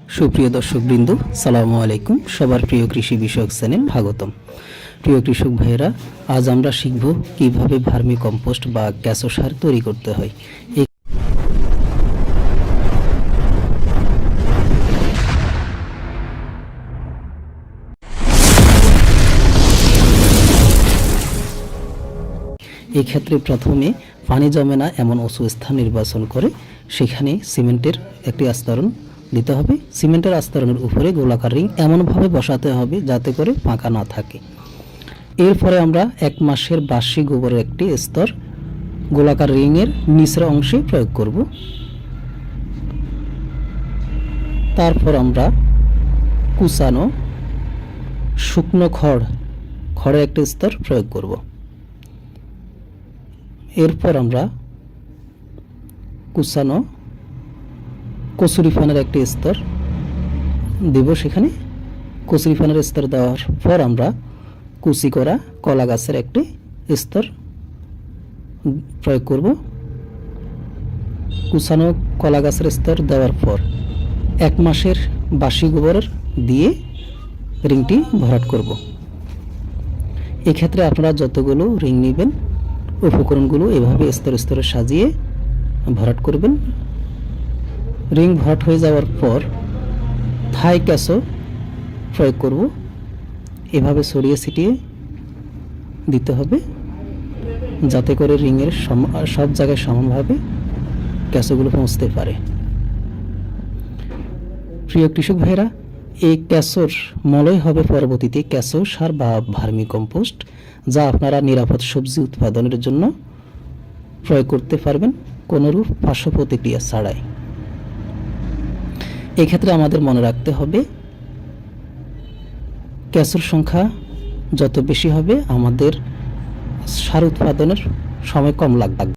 সুপ্রিয় দর্শকবৃন্দ, সালামু আলাইকুম। সবার প্রিয় কৃষি বিষয়ক চ্যানেল স্বাগতম। প্রিয় কৃষক ভাইয়েরা, আজ আমরা শিখব কীভাবে ভার্মি কম্পোস্ট বা ক্যাসো সার তৈরি করতে হয়। এই এই ক্ষেত্রে প্রথমে পানি জমে না এমন উঁচু স্থান নির্বাচন করে, সেখানে সিমেন্টের একটি আস্তরণ দিতে হবে। সিমেন্টের আস্তরণের উপরে গোলাকার রিং এমনভাবে বসাতে হবে যাতে করে ফাঁকা না থাকে। এরপরে আমরা এক মাসের বার্ষিক গোবরের একটি স্তর গোলাকার রিংয়ের নিচের অংশে প্রয়োগ করব। তারপর আমরা কুচানো শুকনো খড়, খড়ের একটি স্তর প্রয়োগ করব। এরপর আমরা কুচানো কচুরি ফানের একটি স্তর দেব সেখানে। কচুরি ফানের স্তর দেওয়ার পর আমরা কুচি করা কলা গাছের একটি স্তর প্রয়োগ করব। কুচানো কলা গাছের স্তর দেওয়ার পর এক মাসের বাসি গোবরের দিয়ে রিংটি ভরাট করব। এক্ষেত্রে আপনারা যতগুলো রিং নেবেন, উপকরণগুলো এভাবে স্তরে স্তরে সাজিয়ে ভরাট করবেন। রিং ভরাট হয়ে যাওয়ার পর থাই ক্যাসও প্রয়োগ করব। এভাবে ছড়িয়ে ছিটিয়ে দিতে হবে, যাতে করে রিংয়ের সব জায়গায় সমানভাবে ক্যাসোগুলো পৌঁছতে পারে। প্রিয় কৃষক ভাইরা এই ক্যাসোর মলয় হবে পরবর্তীতে ক্যাসো সার বা ভার্মি কম্পোস্ট যা আপনারা নিরাপদ সবজি উৎপাদনের জন্য প্রয়োগ করতে পারবেন কোনোরূপ পার্শ্ব প্রতিক্রিয়া ছাড়াই। এক্ষেত্রে আমাদের মনে রাখতে হবে, ক্যাসোর সংখ্যা যত বেশি হবে, আমাদের সার উৎপাদনের সময় কম লাগবে।